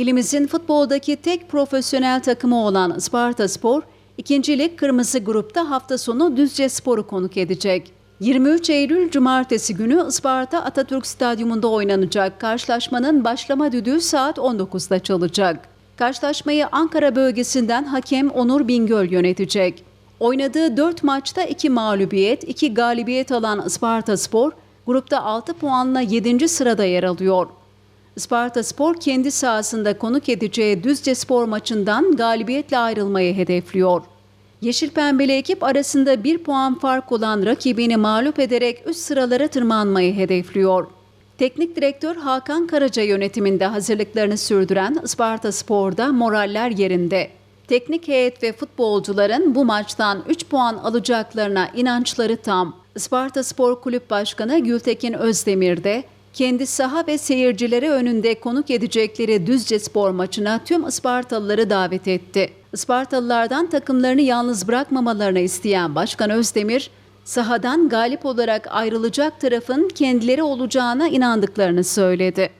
İlimizin futboldaki tek profesyonel takımı olan Isparta Spor, ikinci lig kırmızı grupta hafta sonu Düzce Spor'u konuk edecek. 23 Eylül Cumartesi günü Isparta Atatürk Stadyumunda oynanacak karşılaşmanın başlama düdüğü saat 19'da çalacak. Karşılaşmayı Ankara bölgesinden hakem Onur Bingöl yönetecek. Oynadığı 4 maçta 2 mağlubiyet, 2 galibiyet alan Isparta Spor, grupta 6 puanla 7. sırada yer alıyor. Isparta Spor kendi sahasında konuk edeceği Düzce Spor maçından galibiyetle ayrılmayı hedefliyor. Yeşil Pembeli ekip arasında bir puan fark olan rakibini mağlup ederek üst sıralara tırmanmayı hedefliyor. Teknik direktör Hakan Karaca yönetiminde hazırlıklarını sürdüren Isparta Spor'da moraller yerinde. Teknik heyet ve futbolcuların bu maçtan 3 puan alacaklarına inançları tam. Isparta Spor Kulüp Başkanı Gültekin Özdemir de kendi saha ve seyircileri önünde konuk edecekleri Düzce Spor maçına tüm Ispartalıları davet etti. Ispartalılardan takımlarını yalnız bırakmamalarını isteyen Başkan Özdemir, sahadan galip olarak ayrılacak tarafın kendileri olacağına inandıklarını söyledi.